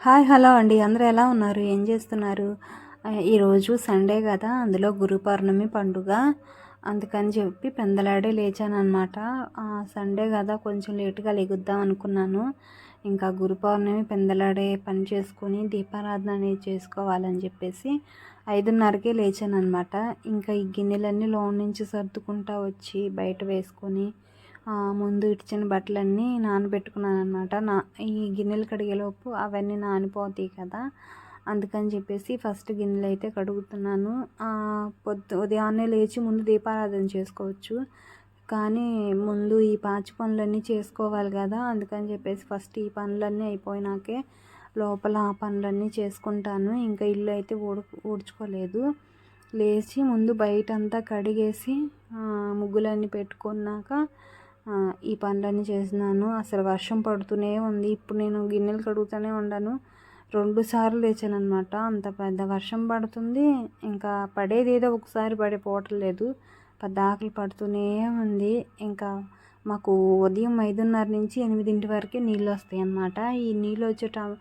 Hi hello అండి. అందరూ ఎలా ఉన్నారు? ఏం చేస్తున్నారు? ఈరోజు సండే కదా అందులో గురు పౌర్ణమి పండుగ. అందుకని చెప్పి పెందలాడే లేచాను అనమాట సండే కదా కొంచెం లేటుగా లెగుద్దాం అనుకున్నాను. ఇంకా గురు పౌర్ణమి పెందలాడే పని చేసుకొని దీపారాధన అనేది చేసుకోవాలని చెప్పేసి ఐదున్నరకే లేచాను అనమాట ఇంకా ఈ గిన్నెలన్నీ లోన్ నుంచి సర్దుకుంటా వచ్చి బయట వేసుకొని ముందు ఇచ్చిన బట్టలన్నీ నానబెట్టుకున్నాను అనమాట నా ఈ గిన్నెలు కడిగేలోపు అవన్నీ నానిపోతాయి కదా. అందుకని చెప్పేసి ఫస్ట్ గిన్నెలు అయితే కడుగుతున్నాను. పొద్దు ఉదయాన్నే లేచి ముందు దీపారాధన చేసుకోవచ్చు. కానీ ముందు ఈ పాచి పనులన్నీ చేసుకోవాలి కదా. అందుకని చెప్పేసి ఫస్ట్ ఈ పనులన్నీ అయిపోయినాకే లోపల ఆ పనులన్నీ చేసుకుంటాను. ఇంకా ఇల్లు అయితే ఊడు ఊడ్చుకోలేదు. లేచి ముందు బయట అంతా కడిగేసి ముగ్గులన్నీ పెట్టుకున్నాక ఈ పనులన్నీ చేసినాను అసలు వర్షం పడుతూనే ఉంది. ఇప్పుడు నేను గిన్నెలు కడుగుతూనే ఉన్నాను రెండు సార్లు లేచాను అనమాట అంత పెద్ద వర్షం పడుతుంది. ఇంకా పడేది ఏదో ఒకసారి పడిపోవట్లేదు పద్దాకలు పడుతూనే ఉంది. ఇంకా మాకు ఉదయం ఐదున్నర నుంచి ఎనిమిదింటి వరకే నీళ్ళు వస్తాయి అన్నమాట. ఈ నీళ్ళు వచ్చే ట-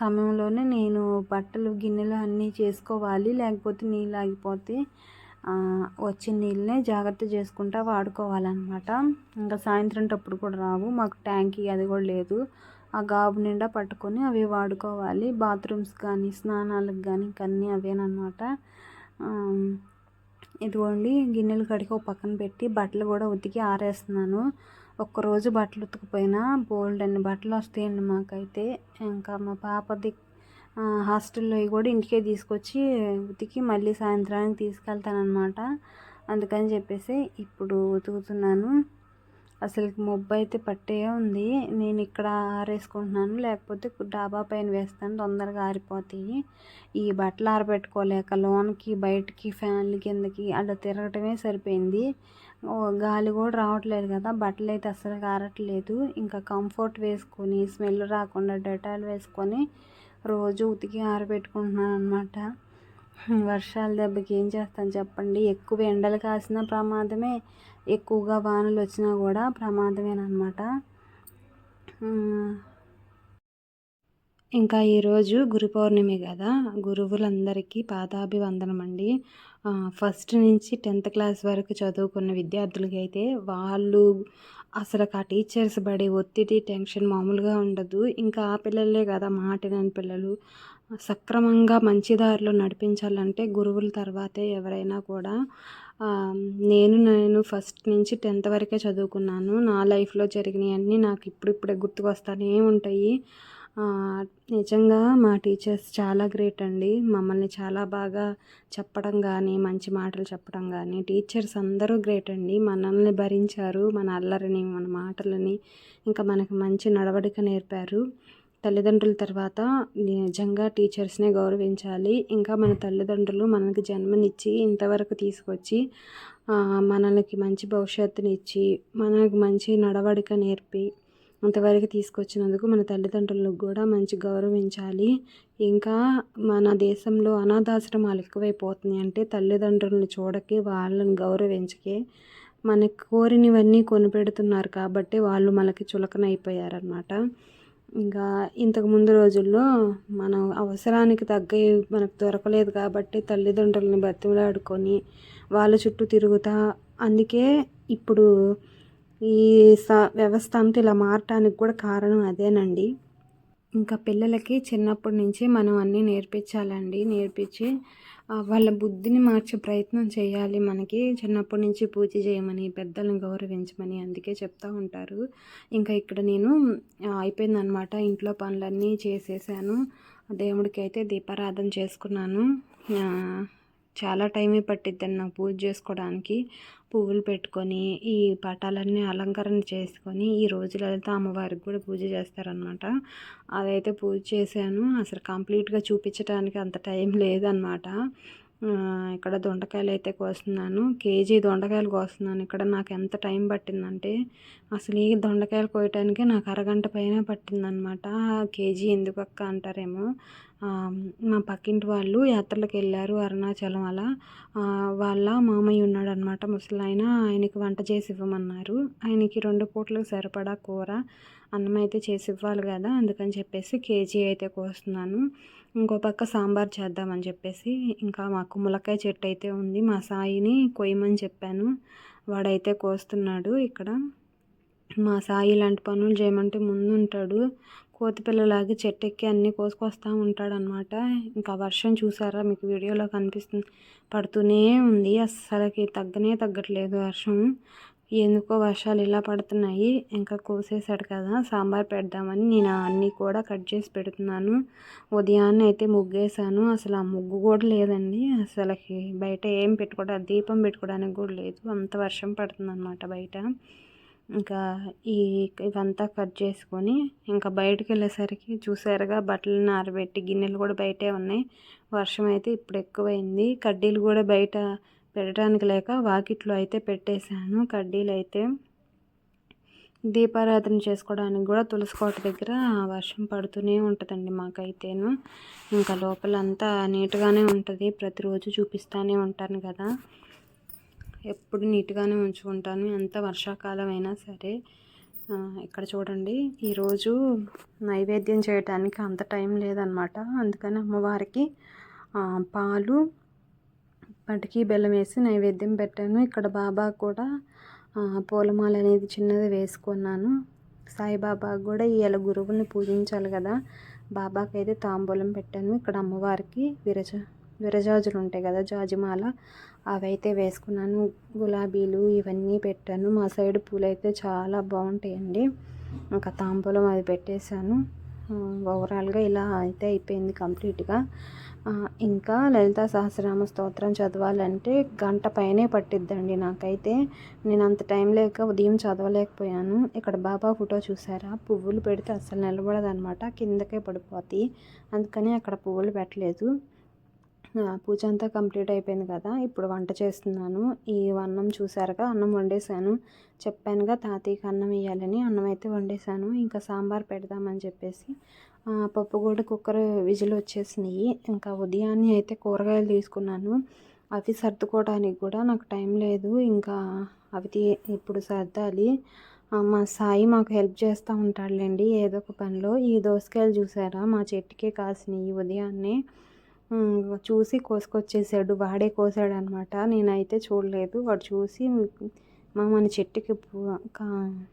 సమయంలోనే నేను బట్టలు గిన్నెలు అన్నీ చేసుకోవాలి. లేకపోతే నీళ్ళు ఆగిపోతే వచ్చిన నీళ్ళనే జాగ్రత్త చేసుకుంటా వాడుకోవాలన్నమాట. ఇంకా సాయంత్రం టప్పుడు కూడా రావు. మాకు ట్యాంకీ అది కూడా లేదు. ఆ గాబు నిండా పట్టుకొని అవి వాడుకోవాలి. బాత్రూమ్స్ కానీ స్నానాలకు కానీ ఇంకన్నీ అవేనమాట ఇదిగోండి గిన్నెలు కడిగి ఒక పక్కన పెట్టి బట్టలు కూడా ఉతికి ఆరేస్తున్నాను. ఒక్కరోజు బట్టలు ఉతికిపోయినా బోల్డ్ అన్ని బట్టలు వస్తాయండి మాకైతే. ఇంకా మా పాపది హాస్టల్లో కూడా ఇంటికే తీసుకొచ్చి ఉతికి మళ్ళీ సాయంత్రానికి తీసుకెళ్తానమాట అందుకని చెప్పేసి ఇప్పుడు ఉతుకుతున్నాను. అసలు మొబ్బు అయితే పట్టే ఉంది. నేను ఇక్కడ ఆరేసుకుంటున్నాను. లేకపోతే డాబా పైన వేస్తాను. తొందరగా ఆరిపోతాయి. ఈ బట్టలు ఆరబెట్టుకోలేక లోన్కి బయటికి ఫ్యాన్లు కిందకి అలా తిరగటమే సరిపోయింది. ఓ గాలి కూడా రావట్లేదు కదా. బట్టలు అయితే అసలు ఆరట్లేదు ఇంకా కంఫర్ట్ వేసుకొని స్మెల్ రాకుండా డెటాల్ వేసుకొని రోజు ఉతికి ఆరబెట్టుకుంటున్నాను అనమాట వర్షాల దెబ్బకి ఏం చేస్తాను చెప్పండి? ఎక్కువ ఎండలు కాసిన ప్రమాదమే. ఎక్కువగా వానలు వచ్చినా కూడా ప్రమాదమేనమాట ఇంకా ఈరోజు గురు పౌర్ణమి కదా. గురువులందరికీ పాదాభివందనం అండి. ఫస్ట్ నుంచి టెన్త్ క్లాస్ వరకు చదువుకున్న విద్యార్థులకి అయితే వాళ్ళు అసలు ఆ టీచర్స్ పడే ఒత్తిడి టెన్షన్ మామూలుగా ఉండదు. ఇంకా ఆ పిల్లలే కదా మాటినని పిల్లలు. సక్రమంగా మంచి దారిలో నడిపించాలంటే గురువుల తర్వాతే ఎవరైనా కూడా నేను నేను ఫస్ట్ నుంచి టెన్త్ వరకే చదువుకున్నాను. నా లైఫ్లో జరిగినవన్నీ నాకు ఇప్పుడిప్పుడే గుర్తుకొస్తానే ఉంటాయి. నిజంగా మా టీచర్స్ చాలా గ్రేట్ అండి. మమ్మల్ని చాలా బాగా చెప్పడం కానీ మంచి మాటలు చెప్పడం కానీ టీచర్స్ అందరూ గ్రేట్ అండి. మనల్ని భరించారు మన అల్లరిని మన మాటలని ఇంకా మనకు మంచి నడవడిక నేర్పారు. తల్లిదండ్రుల తర్వాత నిజంగా టీచర్స్నే గౌరవించాలి. ఇంకా మన తల్లిదండ్రులు మనకి జన్మనిచ్చి ఇంతవరకు తీసుకొచ్చి మనకి మంచి భవిష్యత్తునిచ్చి మనకు మంచి నడవడిక నేర్పి అంతవరకు తీసుకొచ్చినందుకు మన తల్లిదండ్రులకు కూడా మంచి గౌరవించాలి. ఇంకా మన దేశంలో అనాథాశ్రమాలు ఎక్కువైపోతున్నాయి అంటే తల్లిదండ్రులను చూడకే వాళ్ళని గౌరవించకే మనకి కోరినవన్నీ కొనిపెడుతున్నారు కాబట్టి వాళ్ళు మనకి చులకన అయిపోయారనమాట ఇంకా ఇంతకు ముందు రోజుల్లో మనం అవసరానికి తగ్గ మనకు దొరకలేదు కాబట్టి తల్లిదండ్రులని బతిమలాడుకొని వాళ్ళ చుట్టూ తిరుగుతా అందుకే ఇప్పుడు ఈ స వ్యవస్థ అంతా ఇలా మారటానికి కూడా కారణం అదేనండి. ఇంకా పిల్లలకి చిన్నప్పటి నుంచి మనం అన్నీ నేర్పించాలండి. నేర్పించి వాళ్ళ బుద్ధిని మార్చే ప్రయత్నం చేయాలి మనకి. చిన్నప్పటి నుంచి పూజ చేయమని పెద్దలను గౌరవించమని అందుకే చెప్తూ ఉంటారు. ఇంకా ఇక్కడ నేను అయిపోయిందనమాట ఇంట్లో పనులన్నీ చేసేసాను. దేవుడికి అయితే దీపారాధన చేసుకున్నాను. చాలా టైమే పట్టిద్దండి నాకు పూజ చేసుకోవడానికి. పువ్వులు పెట్టుకొని ఈ పటాలన్నీ అలంకరణ చేసుకొని ఈ రోజు లలిత అమ్మవారికి కూడా పూజ చేస్తారనమాట అదైతే పూజ చేశాను. అసలు కంప్లీట్గా చూపించడానికి అంత టైం లేదనమాట ఇక్కడ దొండకాయలు అయితే కోస్తున్నాను. కేజీ దొండకాయలు కోస్తున్నాను. ఇక్కడ నాకు ఎంత టైం పట్టిందంటే అసలు ఈ దొండకాయలు కోయటానికి నాకు అరగంట పైన పట్టిందనమాట. కేజీ ఎందుకు అక్క అంటారేమో మా పక్కింటి వాళ్ళు యాత్రలకు వెళ్ళారు అరుణాచలం అలా. వాళ్ళ మామయ్య ఉన్నాడు అనమాట ముసలాయన. ఆయనకి వంట చేసి ఇవ్వమన్నారు. ఆయనకి రెండు పూటలకు సరిపడా కూర అన్నం అయితే చేసి ఇవ్వాలి కదా అందుకని చెప్పేసి కేజీ అయితే కోస్తున్నాను. ఇంకో పక్క సాంబార్ చేద్దామని చెప్పేసి ఇంకా మాకు ములక్కాయ చెట్టు అయితే ఉంది. మా సాయిని కొయ్యమని చెప్పాను. వాడైతే కోస్తున్నాడు ఇక్కడ. మా సాయి ఇలాంటి పనులు చేయమంటే ముందు ఉంటాడు కోతిపిల్లలాగా చెట్టు ఎక్కి అన్నీ కోసుకొస్తూ ఉంటాడు అనమాట ఇంకా వర్షం చూసారా? మీకు వీడియోలో కనిపిస్తుంది పడుతూనే ఉంది. అస్సలకి తగ్గనే తగ్గట్లేదు వర్షం. ఎందుకో వర్షాలు ఇలా పడుతున్నాయి. ఇంకా కోసేసాడు కదా సాంబార్ పెడదామని నేను అన్నీ కూడా కట్ చేసి పెడుతున్నాను. ఉదయాన్నే అయితే ముగ్గేసాను అసలు ఆ ముగ్గు కూడా లేదండి. అసలుకి బయట ఏం పెట్టుకోవడానికి దీపం పెట్టుకోవడానికి కూడా లేదు. అంత వర్షం పడుతుంది అనమాట బయట. ఇంకా ఈ ఇవంతా కట్ చేసుకొని ఇంకా బయటకు వెళ్ళేసరికి చూసారుగా బట్టలను ఆరబెట్టి గిన్నెలు కూడా బయటే ఉన్నాయి. వర్షం అయితే ఇప్పుడు ఎక్కువైంది. కడ్డీలు కూడా బయట పెట్టడానికి లేక వాకిట్లో అయితే పెట్టేశాను. కడ్డీలు అయితే దీపారాధన చేసుకోవడానికి కూడా తులసికోట దగ్గర వర్షం పడుతూనే ఉంటుందండి మాకైతేను. ఇంకా లోపలంతా నీట్గానే ఉంటుంది. ప్రతిరోజు చూపిస్తూనే ఉంటాను కదా. ఎప్పుడు నీట్గానే ఉంచుకుంటాను. ఎంత వర్షాకాలం అయినా సరే ఇక్కడ చూడండి. ఈరోజు నైవేద్యం చేయడానికి అంత టైం లేదనమాట అందుకని అమ్మవారికి పాలు పటికి బెల్లం వేసి నైవేద్యం పెట్టాను. ఇక్కడ బాబా కూడా పూలమాల అనేది చిన్నది వేసుకున్నాను. సాయిబాబా కూడా ఇవాళ గురువుని పూజించాలి కదా. బాబాకి అయితే తాంబూలం పెట్టాను. ఇక్కడ అమ్మవారికి విరజ విరజాజులు ఉంటాయి కదా జాజిమాల. అవైతే వేసుకున్నాను. గులాబీలు ఇవన్నీ పెట్టాను. మా సైడ్ పూలు అయితే చాలా బాగుంటాయండి. ఇంకా తాంబూలం అది పెట్టేశాను. ఓవరాల్గా ఇలా అయితే అయిపోయింది కంప్లీట్గా. ఇంకా లలిత సహస్రనామ స్తోత్రం చదవాలంటే గంట పైనే పట్టిద్దండి నాకైతే. నేను అంత టైం లేక ఉదయం చదవలేకపోయాను. ఇక్కడ బాబా ఫోటో చూసారా? పువ్వులు పెడితే అసలు నిలబడదనమాట. కిందకే పడిపోతాయి అందుకని అక్కడ పువ్వులు పెట్టలేదు. పూజ అంతా కంప్లీట్ అయిపోయింది కదా ఇప్పుడు వంట చేస్తున్నాను. ఈ అన్నం చూసారుగా అన్నం వండేసాను చెప్పానుగా తాతయ్యకి అన్నం వేయాలని అన్నం అయితే వండేసాను ఇంకా సాంబార్ పెడదామని చెప్పేసి పప్పు కూడా కుక్కర్ విజిల్ వచ్చేసినాయి. ఇంకా ఉదయాన్నే అయితే కూరగాయలు తీసుకున్నాను. అవి సర్దుకోవడానికి కూడా నాకు టైం లేదు. ఇంకా అవి ఇప్పుడు సర్దాలి. మా సాయి మాకు హెల్ప్ చేస్తూ ఉంటాడులేండి ఏదో ఒక పనిలో. ఈ దోసకాయలు చూసారా? మా చెట్టుకే కాసినాయి ఉదయాన్నే. చూసి కోసుకొచ్చేసాడు వాడే కోసాడు అనమాట నేనైతే చూడలేదు. వాడు చూసి మా మన చెట్టుకి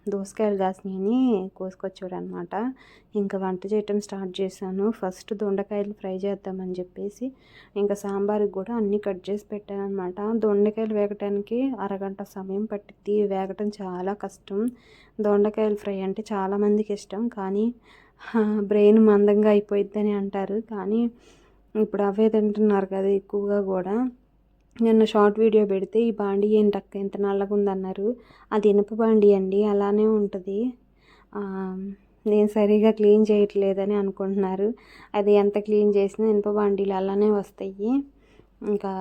దోసకాయలు కాసినాయని కోసుకొచ్చాడు అనమాట ఇంకా వంట చేయటం స్టార్ట్ చేశాను. ఫస్ట్ దొండకాయలు ఫ్రై చేద్దామని చెప్పేసి ఇంకా సాంబార్కి కూడా అన్నీ కట్ చేసి పెట్టాను అనమాట దొండకాయలు వేగటానికి అరగంట సమయం పట్టిద్ది. వేగటం చాలా కష్టం. దొండకాయలు ఫ్రై అంటే చాలామందికి ఇష్టం. కానీ బ్రెయిన్ మందంగా అయిపోయిద్దని అంటారు. కానీ ఇప్పుడు అవే తింటున్నారు కదా ఎక్కువగా కూడా. నిన్న షార్ట్ వీడియో పెడితే ఈ బాండి ఏంటి అక్క ఇంత నల్లగా ఉందన్నారు. అది ఇనుప బాండి అండి అలానే ఉంటుంది. నేను సరిగా క్లీన్ చేయట్లేదని అనుకుంటున్నారు. అది ఎంత క్లీన్ చేసినా ఇనుప బాండీలు అలానే వస్తాయి. ఇంకా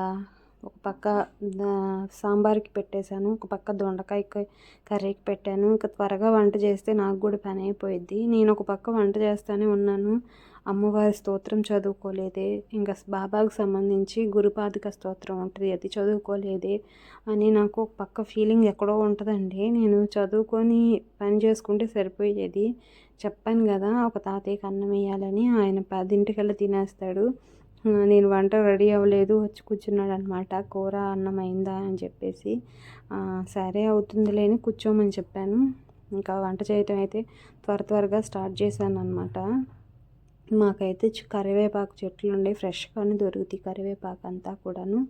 ఒక పక్క సాంబార్కి పెట్టేశాను ఒక పక్క దొండకాయ కర్రీకి పెట్టాను. ఇంకా త్వరగా వంట చేస్తే నాకు కూడా పని అయిపోయింది నేను ఒక పక్క వంట చేస్తూనే ఉన్నాను. అమ్మవారి స్తోత్రం చదువుకోలేదే ఇంకా బాబాకు సంబంధించి గురుపాదిక స్తోత్రం ఉంటుంది అది చదువుకోలేదే అని నాకు ఒక పక్క ఫీలింగ్ ఎక్కడో ఉంటుందండి. నేను చదువుకొని పని చేసుకుంటే సరిపోయేది. చెప్పాను కదా ఒక తాతయ్యకి అన్నం వేయాలని ఆయన పదింటికల్లా తినేస్తాడు. నేను వంట రెడీ అవ్వలేదు వచ్చి కూర్చున్నాడు అనమాట కూర అన్నం అయిందా అని చెప్పేసి. సరే అవుతుంది లేని కూర్చోమని చెప్పాను. ఇంకా వంట చేయటం అయితే త్వర త్వరగా స్టార్ట్ చేశాను అనమాట మాకైతే కరివేపాకు చెట్లు ఉండే ఫ్రెష్గానే దొరుకుతాయి కరివేపాకు అంతా కూడాను.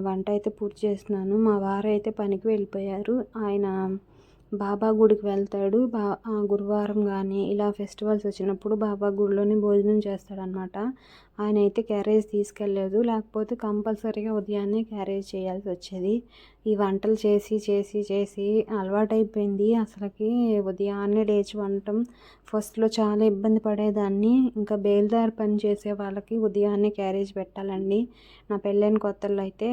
వంట అయితే పూర్తి చేస్తున్నాను. మా వారు అయితే పనికి వెళ్ళిపోయారు. ఆయన బాబా గుడికి వెళ్తాడు. బా గురువారం కానీ ఇలా ఫెస్టివల్స్ వచ్చినప్పుడు బాబా గుడిలోనే భోజనం చేస్తాడనమాట ఆయన అయితే క్యారేజ్ తీసుకెళ్ళలేదు. లేకపోతే కంపల్సరీగా ఉదయాన్నే క్యారేజ్ చేయాల్సి వచ్చేది. ఈ వంటలు చేసి చేసి చేసి అలవాటైపోయింది. అసలుకి ఉదయాన్నే లేచి వండటం ఫస్ట్లో చాలా ఇబ్బంది పడేదాన్ని. ఇంకా బేల్దారి పని చేసే వాళ్ళకి ఉదయాన్నే క్యారేజ్ పెట్టాలండి. నా పెళ్ళైన కొత్తల్లో అయితే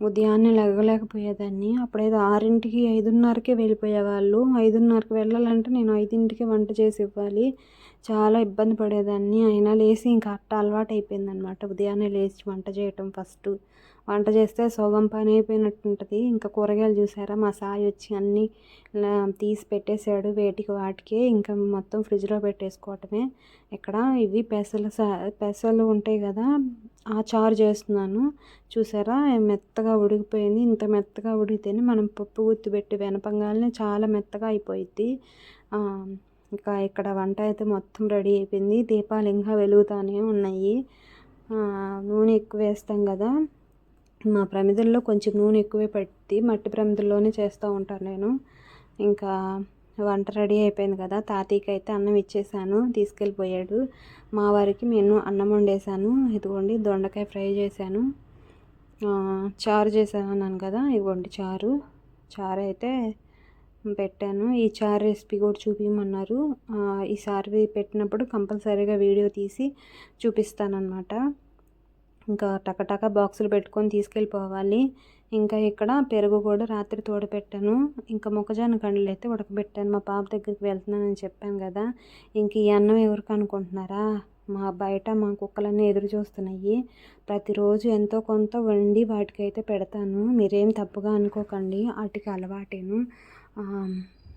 ఉదయాన్నే లెగలేకపోయేదాన్ని. అప్పుడైతే ఆరింటికి ఐదున్నరకే వెళ్ళిపోయేవాళ్ళు ఐదున్నరకి వెళ్ళాలంటే నేను ఐదింటికి వంట చేసి ఇవ్వాలి. చాలా ఇబ్బంది పడేదాన్ని. అయినా లేచి ఇంకా అట్ట అలవాటు అయిపోయిందనమాట ఉదయాన్నే లేచి వంట చేయటం ఫస్ట్. వంట చేస్తే సోగం పని అయిపోయినట్టు ఉంటుంది ఇంకా కూరగాయలు చూసారా? మా సాయి వచ్చి అన్నీ తీసి పెట్టేశాడు వేటికి వాటికి. ఇంకా మొత్తం ఫ్రిడ్జ్లో పెట్టేసుకోవటమే. ఇక్కడ ఇవి పెసలు సా పెసలు ఉంటాయి కదా ఆ చారు చేస్తున్నాను. చూసారా? మెత్తగా ఉడికిపోయింది. ఇంత మెత్తగా ఉడికితేనే మనం పప్పు గుత్తి పెట్టి వెనపంగానే చాలా మెత్తగా అయిపోయింది ఇంకా ఇక్కడ వంట అయితే మొత్తం రెడీ అయిపోయింది. దీపాలు ఇంకా వెలుగుతూనే ఉన్నాయి. నూనె ఎక్కువ వేస్తాం కదా. మా ప్రమిదల్లో కొంచెం నూనె ఎక్కువే పెట్టి మట్టి ప్రమిదల్లోనే చేస్తూ ఉంటాను నేను. ఇంకా వంట రెడీ అయిపోయింది కదా తాతయ్యకి అయితే అన్నం ఇచ్చేసాను తీసుకెళ్ళిపోయాడు. మా వారికి నేను అన్నం వండేసాను ఇదిగోండి దొండకాయ ఫ్రై చేశాను. చారు చేశాను అన్నాను కదా ఇదిగోండి చారు. చారు అయితే పెట్టాను. ఈ చారు రెసిపీ కూడా చూపించమన్నారు ఈసారి పెట్టినప్పుడు కంపల్సరీగా వీడియో తీసి చూపిస్తానన్నమాట. ఇంకా టకటక బాక్సులు పెట్టుకొని తీసుకెళ్ళిపోవాలి. ఇంకా ఇక్కడ పెరుగు కూడా రాత్రి తోడపెట్టాను. ఇంకా మొక్కజొన్న కండ్లు అయితే ఉడకబెట్టాను. మా పాప దగ్గరికి వెళ్తున్నానని చెప్పాను కదా. ఇంక ఈ అన్నం ఎవరికి అనుకుంటున్నారా? మా బయట మా కుక్కలన్నీ ఎదురు చూస్తున్నాయి. ప్రతిరోజు ఎంతో కొంత వండి వాటికైతే పెడతాను. మీరేం తప్పుగా అనుకోకండి. వాటికి అలవాటేను.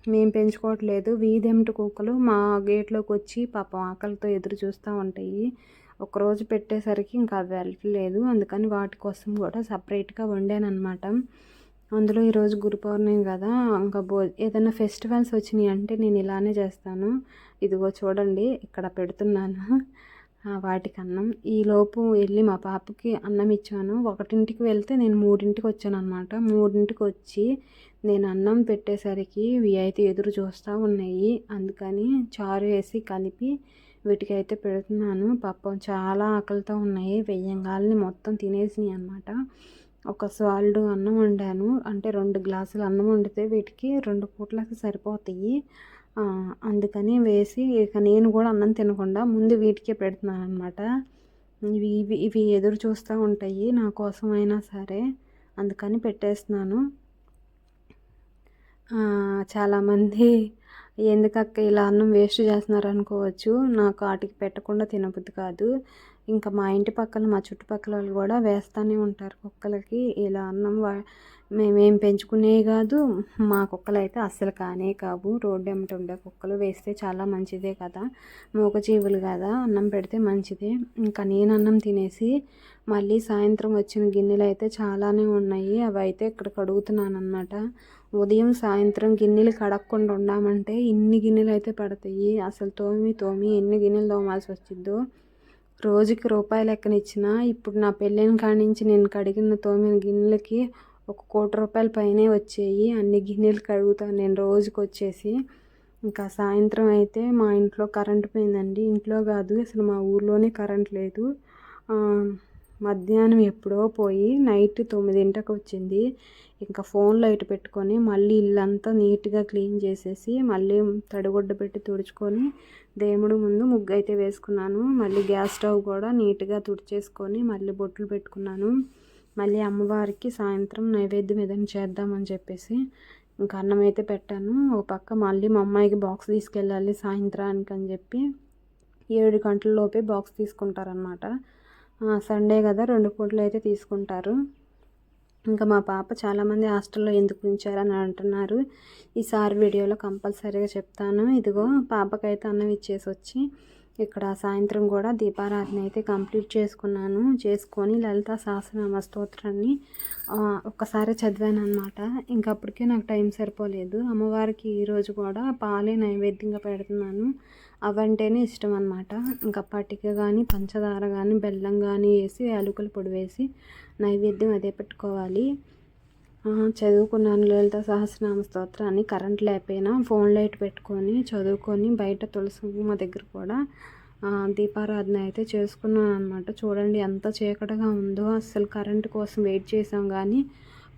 మేము పెంచుకోవట్లేదు. వీధెంటి కుక్కలు మా గేట్లోకి వచ్చి పాపం ఆకలితో ఎదురు చూస్తూ ఉంటాయి. ఒకరోజు పెట్టేసరికి ఇంకా అవి వెళ్ళట్లేదు అందుకని వాటి కోసం కూడా సపరేట్గా వండాను అనమాట అందులో ఈరోజు గురు పౌర్ణమి కదా ఇంకా బో ఏదైనా ఫెస్టివల్స్ వచ్చినాయి అంటే నేను ఇలానే చేస్తాను. ఇదిగో చూడండి ఇక్కడ పెడుతున్నాను. వాటికి అన్నం. ఈలోపు వెళ్ళి మా పాపకి అన్నం ఇచ్చాను. ఒకటింటికి వెళ్తే నేను మూడింటికి వచ్చాను అనమాట మూడింటికి వచ్చి నేను అన్నం పెట్టేసరికి ఇవి అయితే ఎదురు చూస్తూ ఉన్నాయి. అందుకని చారు వేసి కలిపి వీటికైతే పెడుతున్నాను. పాపం చాలా ఆకలితో ఉన్నాయి. వెయ్యంగాల్ని మొత్తం తినేసినాయి అనమాట ఒక సాల్డ్ అన్నం వండాను. అంటే రెండు గ్లాసులు అన్నం వండితే వీటికి రెండు పూటలకు సరిపోతాయి. అందుకని వేసి ఇక నేను కూడా అన్నం తినకుండా ముందు వీటికే పెడుతున్నాను అనమాట ఇవి ఇవి ఇవి ఎదురు చూస్తూ ఉంటాయి. నా కోసం అయినా సరే అందుకని పెట్టేస్తున్నాను. చాలామంది ఎందుకక్క ఇలా అన్నం వేస్ట్ చేస్తున్నారు అనుకోవచ్చు నాకు వాటికి పెట్టకుండా తినబుద్ధి కాదు. ఇంకా మా ఇంటి పక్కన మా చుట్టుపక్కల వాళ్ళు కూడా వేస్తూనే ఉంటారు కుక్కలకి. ఇలా అన్నం వా మేమేం పెంచుకునేవి కాదు. మా కుక్కలు అయితే అస్సలు కానే కావు. రోడ్డు ఎమ్మట ఉండే కుక్కలు వేస్తే చాలా మంచిదే కదా. మూగజీవులు కదా. అన్నం పెడితే మంచిదే. ఇంకా నేను అన్నం తినేసి మళ్ళీ సాయంత్రం వచ్చిన గిన్నెలు అయితే చాలానే ఉన్నాయి. అవి అయితే ఇక్కడ కడుగుతున్నాను అనమాట ఉదయం సాయంత్రం గిన్నెలు కడగకుండా ఉండామంటే ఇన్ని గిన్నెలు అయితే పడతాయి. అసలు తోమి తోమి ఎన్ని గిన్నెలు తోమాల్సి వచ్చిద్దో. రోజుకి రూపాయలు లెక్కనిచ్చిన ఇప్పుడు నా పెళ్ళైన కాడి నుంచి నేను కడిగిన తోమిన గిన్నెలకి ఒక కోటి రూపాయల పైనే వచ్చాయి. అన్ని గిన్నెలు కడుగుతాను నేను రోజుకి వచ్చేసి ఇంకా సాయంత్రం అయితే మా ఇంట్లో కరెంట్ పోయిందండి. ఇంట్లో కాదు అసలు మా ఊర్లోనే కరెంట్ లేదు. మధ్యాహ్నం ఎప్పుడో పోయి నైట్ తొమ్మిదింటికి వచ్చింది. ఇంకా ఫోన్ లైట్ పెట్టుకొని మళ్ళీ ఇల్లంతా నీట్గా క్లీన్ చేసేసి మళ్ళీ తడిగుడ్డ పెట్టి తుడుచుకొని దేవుడు ముందు ముగ్గు అయితే వేసుకున్నాను. మళ్ళీ గ్యాస్ స్టవ్ కూడా నీట్గా తుడిచేసుకొని మళ్ళీ బొట్లు పెట్టుకున్నాను. మళ్ళీ అమ్మవారికి సాయంత్రం నైవేద్యం ఏదైనా చేద్దామని చెప్పేసి ఇంకా అన్నం అయితే పెట్టాను. ఓ పక్క మళ్ళీ మా అమ్మాయికి బాక్స్ తీసుకెళ్ళాలి సాయంత్రానికి అని చెప్పి ఏడు గంటల లోపే బాక్స్ తీసుకుంటారనమాట సండే కదా రెండు పూటలు అయితే తీసుకుంటారు. ఇంకా మా పాప చాలామంది హాస్టల్లో ఎందుకు ఉంచారని అంటున్నారు. ఈసారి వీడియోలో కంపల్సరీగా చెప్తాను. ఇదిగో పాపకైతే అన్నం ఇచ్చేసి వచ్చి ఇక్కడ సాయంత్రం కూడా దీపారాధన అయితే కంప్లీట్ చేసుకున్నాను. చేసుకొని లలిత సహస్రనామ స్తోత్రాన్ని ఒక్కసారి చదివాను అనమాట ఇంకప్పటికే నాకు టైం సరిపోలేదు. అమ్మవారికి ఈరోజు కూడా పాలే నైవేద్యంగా పెడుతున్నాను. అవంటేనే ఇష్టం అనమాట ఇంకా పట్టిక కానీ పంచదార కానీ బెల్లం కానీ వేసి యాలకుల పొడి వేసి నైవేద్యం అదే పెట్టుకోవాలి. చదువుకున్నాను లలిత సహస్రనామ స్తోత్రాన్ని. కరెంట్ లేకపోయినా ఫోన్ లైట్ పెట్టుకొని చదువుకొని బయట తులసమ్మ దగ్గర కూడా దీపారాధన అయితే చేసుకున్నాను అనమాట చూడండి ఎంత చీకటిగా ఉందో. అస్సలు కరెంట్ కోసం వెయిట్ చేసాం కానీ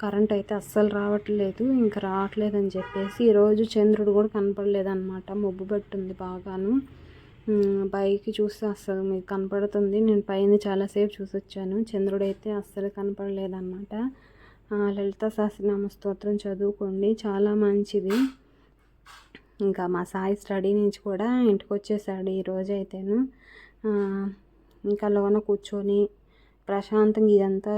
కరెంట్ అయితే అస్సలు రావట్లేదు. ఇంకా రావట్లేదు అని చెప్పేసి ఈరోజు చంద్రుడు కూడా కనపడలేదు అనమాట మబ్బు పట్టుంది బాగాను. పైకి చూస్తే అస్సలు మీకు కనపడుతుంది. నేను పైన చాలాసేపు చూసి వచ్చాను చంద్రుడు అయితే అస్సలు కనపడలేదన్నమాట. లలిత సహస్రనామ స్తోత్రం చదువుకోండి. చాలా మంచిది. ఇంకా మా సాయి స్టడీ నుంచి కూడా ఇంటికి వచ్చేసాడు ఈరోజు అయితేను. ఇంకా లోన కూర్చొని ప్రశాంతంగా ఇదంతా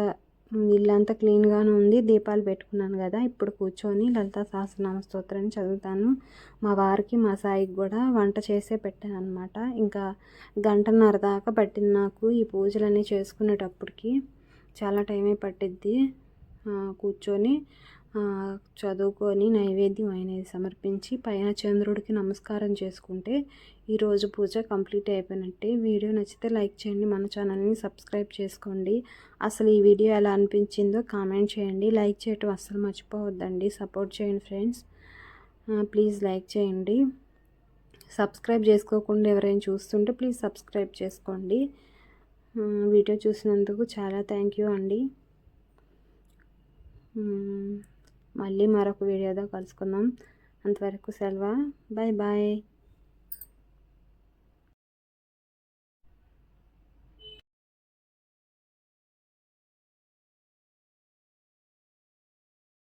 ఇల్లంతా క్లీన్గానే ఉంది. దీపాలు పెట్టుకున్నాను కదా ఇప్పుడు కూర్చొని లలితా సహస్రనామ స్తోత్రాన్ని చదువుతాను. మా వారికి మా సాయికి కూడా వంట చేసే పెట్టాను అనమాట ఇంకా గంటన్నర దాకా పట్టింది నాకు ఈ పూజలన్నీ చేసుకునేటప్పటికి. చాలా టైమే పట్టిద్ది. కూర్చొని చదువుకొని నైవేద్యం అనేది సమర్పించి పైన చంద్రుడికి నమస్కారం చేసుకుంటే ఈరోజు పూజ కంప్లీట్ అయిపోయినట్టే. వీడియో నచ్చితే లైక్ చేయండి మన ఛానల్ని సబ్స్క్రైబ్ చేసుకోండి. అసలు ఈ వీడియో ఎలా అనిపించిందో కామెంట్ చేయండి. లైక్ చేయటం అస్సలు మర్చిపోవద్దండి. సపోర్ట్ చేయండి ఫ్రెండ్స్. ప్లీజ్ లైక్ చేయండి. సబ్స్క్రైబ్ చేసుకోకుండా ఎవరైనా చూస్తుంటే ప్లీజ్ సబ్స్క్రైబ్ చేసుకోండి. వీడియో చూసినందుకు చాలా థ్యాంక్ యూ అండి. మళ్ళీ మరొక వీడియోతో కలుసుకుందాం. అంతవరకు సెలవు. Bye bye